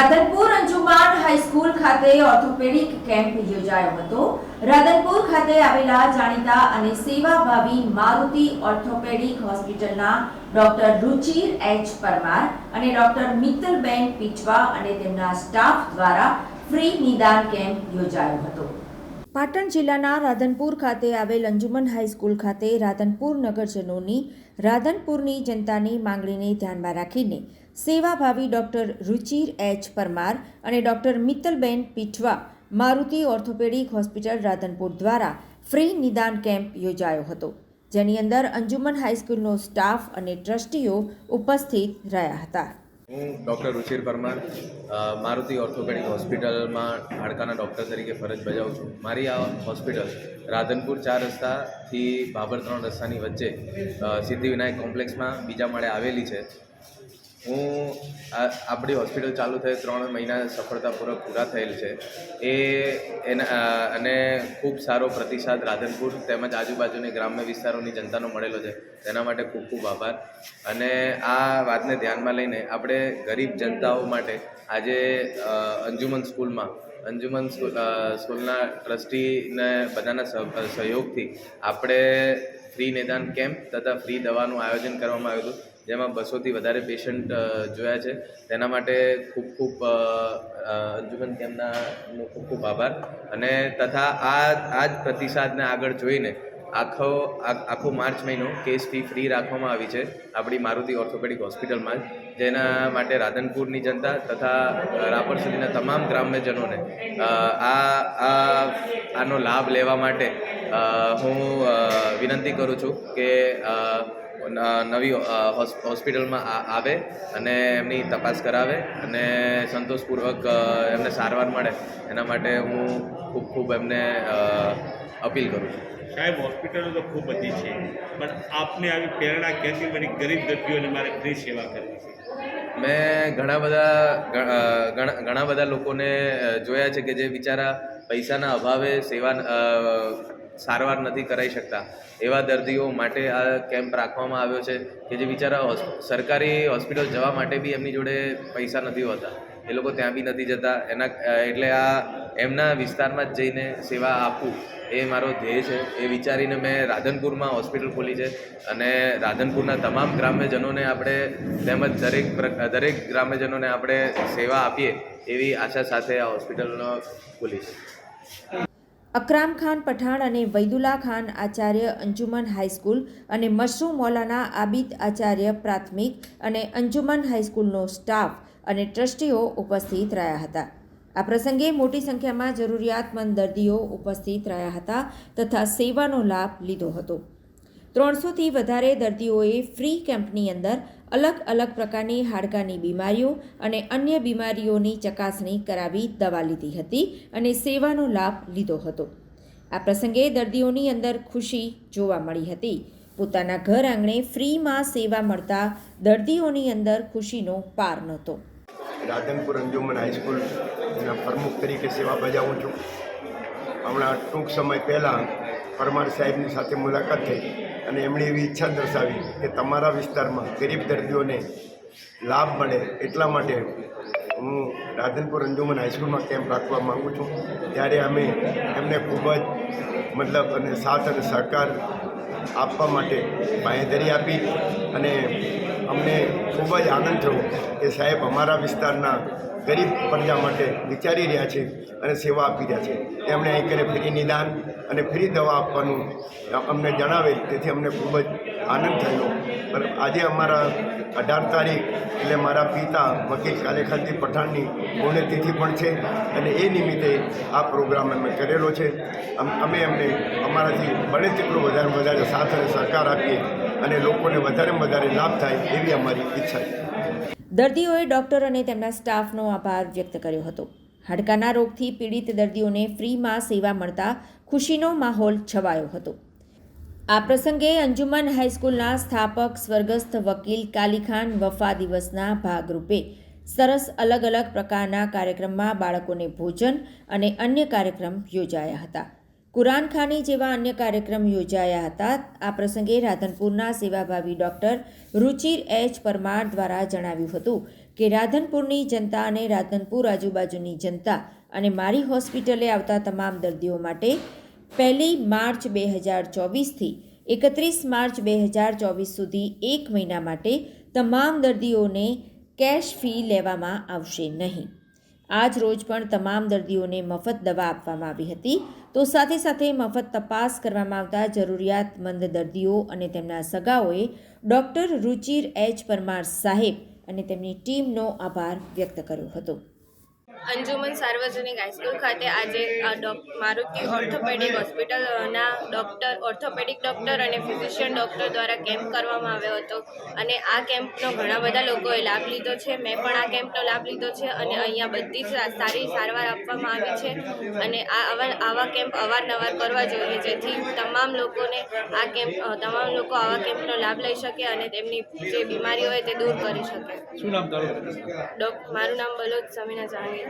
Radhanpur Anjuman high school ખાતે orthopaedic camp યોજાયો હતો. રાધનપુર ખાતે આવેલા જાણીતા અને સેવાભાવી મારુતિ ઓર્થોપેડિક હોસ્પિટલના ડોક્ટર રુચિર એચ પરમાર અને ડોક્ટર મિત્તલબેન પીચવા અને તેમના સ્ટાફ દ્વારા ફ્રી નિદાન કેમ્પ યોજાયો હતો. પાટણ જિલ્લાના રાધનપુર ખાતે આવેલ અંજુમન હાઈસ્કૂલ ખાતે રાધનપુર નગરજનોની રાધનપુરની જનતાની માંગણીને ધ્યાનમાં રાખીને સેવાભાવી ડૉક્ટર રુચિર એચ. પરમાર અને doctor Mittalben Pithva Maruti orthopaedic hospital Radhanpur દ્વારા ફ્રી નિદાન કેમ્પ યોજાયો હતો, જેની અંદર અંજુમન હાઈસ્કૂલનો સ્ટાફ અને ટ્રસ્ટીઓ ઉપસ્થિત રહ્યા હતા. હું ડૉક્ટર રુચિર પરમાર મારુતિ ઓર્થોપેડિક હોસ્પિટલમાં હાડકાના ડૉક્ટર તરીકે ફરજ બજાવું છું. મારી આ હોસ્પિટલ રાધનપુર ચાર રસ્તાથી બાબર ત્રણ રસ્તાની વચ્ચે સિદ્ધિવિનાયક કોમ્પ્લેક્સમાં બીજા માળે આવેલી છે. હું આપણી હોસ્પિટલ ચાલુ થઈ ત્રણ મહિના સફળતાપૂર્વક પૂરા થયેલ છે. એ એના, અને ખૂબ સારો પ્રતિસાદ રાધનપુર તેમજ આજુબાજુની ગ્રામ્ય વિસ્તારોની જનતાનો મળેલો છે. તેના માટે ખૂબ ખૂબ આભાર. અને આ વાતને ધ્યાનમાં લઈને આપણે ગરીબ જનતાઓ માટે આજે અંજુમન સ્કૂલમાં, અંજુમન સ્કૂલ સ્કૂલના ટ્રસ્ટીને બધાના સહ- સહયોગથી આપણે ફ્રી નિદાન કેમ્પ તથા ફ્રી દવાનું આયોજન કરવામાં આવ્યું હતું. જેમાં બસોથી વધારે પેશન્ટ જોયા છે. તેના માટે ખૂબ ખૂબ અંજુમન કેમ્પના ખૂબ ખૂબ આભાર. અને તથા આ આ જ પ્રતિસાદને આગળ જોઈને આખો આખો માર્ચ મહિનો કેસ ફી ફ્રી રાખવામાં આવી છે આપણી મારુતિ ઓર્થોપેડિક હોસ્પિટલમાં જેના માટે રાધનપુરની જનતા તથા રાપર સુધીના તમામ ગ્રામ્યજનોને આ આ, આનો લાભ લેવા માટે હું વિનંતી કરું છું કે નવી હોસ્પિટલમાં આવે અને એમની તપાસ કરાવે અને સંતોષપૂર્વક એમને સારવાર મળે. એના માટે હું ખૂબ ખૂબ એમને અપીલ કરું છું. સાહેબ હોસ્પિટલો તો ખૂબ બધી છે પણ આપને આવી પ્રેરણા ક્યાંથી મારી ગરીબ દર્દીઓને મારે ફ્રી સેવા કરવી છે. મેં ઘણા બધા ઘણા બધા લોકોને જોયા છે કે જે બિચારા પૈસાના અભાવે સેવા સારવાર નથી કરાવી શકતા. એવા દર્દીઓ માટે આ કેમ્પ રાખવામાં આવ્યો છે કે જે બિચારા સરકારી હોસ્પિટલ જવા માટે બી એમની જોડે પૈસા નથી હોતા. એ લોકો ત્યાં બી નથી જતા. એના, એટલે આ એમના વિસ્તારમાં જ જઈને સેવા આપવું એ મારો ધ્યેય છે. એ વિચારીને મેં રાધનપુરમાં હોસ્પિટલ ખોલી છે અને રાધનપુરના તમામ ગ્રામ્યજનોને આપણે તેમજ દરેક દરેક ગ્રામ્યજનોને આપણે સેવા આપીએ એવી આશા સાથે આ હોસ્પિટલનો ખોલી છે અકરામ ખાન પઠાણ અને વૈદુલ્લા ખાન આચાર્ય અંજુમન હાઈસ્કૂલ અને મશરૂમ મૌલાના આબિદ આચાર્ય પ્રાથમિક અને અંજુમન હાઈસ્કૂલનો સ્ટાફ અને ટ્રસ્ટીઓ ઉપસ્થિત રહ્યા હતા. આ પ્રસંગે મોટી સંખ્યામાં જરૂરિયાતમંદ દર્દીઓ ઉપસ્થિત રહ્યા હતા તથા સેવાનો લાભ લીધો હતો. ત્રણસોથી વધારે દર્દીઓએ ફ્રી કેમ્પની અંદર અલગ અલગ પ્રકારની હાડકાની બીમારીઓ અને અન્ય બીમારીઓની ચકાસણી કરાવી દવા લીધી હતી અને સેવાનો લાભ લીધો હતો. આ પ્રસંગે દર્દીઓની અંદર ખુશી જોવા મળી હતી. પોતાના ઘર આંગણે ફ્રીમાં સેવા મળતા દર્દીઓની અંદર ખુશીનો પાર નહોતો. રાધનપુર અંજુમન હાઈસ્કૂલ એના પ્રમુખ તરીકે સેવા બજાવું છું. હમણાં ટૂંક સમય પહેલાં પરમાર સાહેબની સાથે મુલાકાત થઈ. અને એમણે એવી ઈચ્છા દર્શાવી કે તમારા વિસ્તારમાં ગરીબ દર્દીઓને લાભ મળે એટલા માટે હું રાધનપુર અંજુમન હાઈસ્કૂલમાં કેમ્પ રાખવા માગું છું. ત્યારે અમે એમને ખૂબ જ મતલબ અને સાથ અને સહકાર આપવા માટે બાંહેધરી આપી અને અમને ખૂબ જ આનંદ થયો કે સાહેબ અમારા વિસ્તારના ગરીબ પ્રજા માટે વિચારી રહ્યા છે અને સેવા આપી રહ્યા છે. એમણે અહીં કરીને ફ્રી નિદાન અને ફ્રી દવા આપવાનું અમને જણાવેલ તેથી અમને ખૂબ જ આનંદ થયો પણ આજે અમારા અઢાર તારીખ એટલે મારા પિતા વકીલ કાલેખાનજી પઠાણની પુણ્યતિથિ પણ છે અને એ નિમિત્તે આ પ્રોગ્રામ અમે કરેલો છે. અમ- એમને અમારાથી બને તેટલો વધારે વધારે સાથ અને સહકાર આપીએ અને લોકોને વધારેમાં વધારે લાભ થાય એવી અમારી ઈચ્છા છે. દર્દીઓએ ડૉક્ટર અને તેમના સ્ટાફનો આભાર વ્યક્ત કર્યો હતો. હાડકાના રોગથી પીડિત દર્દીઓને ફ્રીમાં સેવા મળતા ખુશીનો માહોલ છવાયો હતો. આ પ્રસંગે અંજુમન હાઈસ્કૂલના સ્થાપક, સ્વર્ગસ્થ વકીલ કાલીખાન વફા દિવસના ભાગરૂપે સરસ અલગ અલગ પ્રકારના કાર્યક્રમમાં બાળકોને ભોજન અને અન્ય કાર્યક્રમ યોજાયા હતા. કુરાનખાની જેવા અન્ય કાર્યક્રમ યોજાયા હતા. આ પ્રસંગે રાધનપુરના સેવાભાવી ડૉક્ટર રુચિર એચ પરમાર દ્વારા જણાવ્યું હતું કે, રાધનપુરની જનતા અને રાધનપુર આજુબાજુની જનતા અને મારી હોસ્પિટલે આવતા તમામ દર્દીઓ માટે પહેલી માર્ચ બે હજાર ચોવીસથી એકત્રીસ માર્ચ બે હજાર ચોવીસ સુધી એક મહિના માટે તમામ દર્દીઓને કેશ ફી લેવામાં આવશે નહીં. આજ રોજ પણ તમામ દર્દીઓને મફત દવા આપવામાં આવી હતી. તો સાથે સાથે મફત તપાસ કરવામાં આવતા જરૂરિયાતમંદ દર્દીઓ અને તેમના સગાઓએ ડૉક્ટર રુચિર એચ પરમાર સાહેબ અને તેમની ટીમનો આભાર વ્યક્ત કર્યો હતો. અંજુમન સાર્વજનિક હાઈસ્કૂલ ખાતે આજે મારુતિ ઓર્થોપેડિક હોસ્પિટલના ડૉક્ટર ઓર્થોપેડિક ડૉક્ટર અને ફિઝિશિયન ડૉક્ટર દ્વારા કેમ્પ કરવામાં આવ્યો હતો. અને આ કેમ્પનો ઘણા બધા લોકોએ લાભ લીધો છે. મેં પણ આ કેમ્પનો લાભ લીધો છે અને અહીંયા બધી જ સારી સારવાર આપવામાં આવી છે. અને આ આવા આવા કેમ્પ અવારનવાર કરવા જોઈએ જેથી તમામ લોકોને આ કેમ્પ તમામ લોકો આવા કેમ્પનો લાભ લઈ શકે અને તેમની જે બીમારી હોય તે દૂર કરી શકે. શું નામ મારું નામ બલોચ સમીના જાણીએ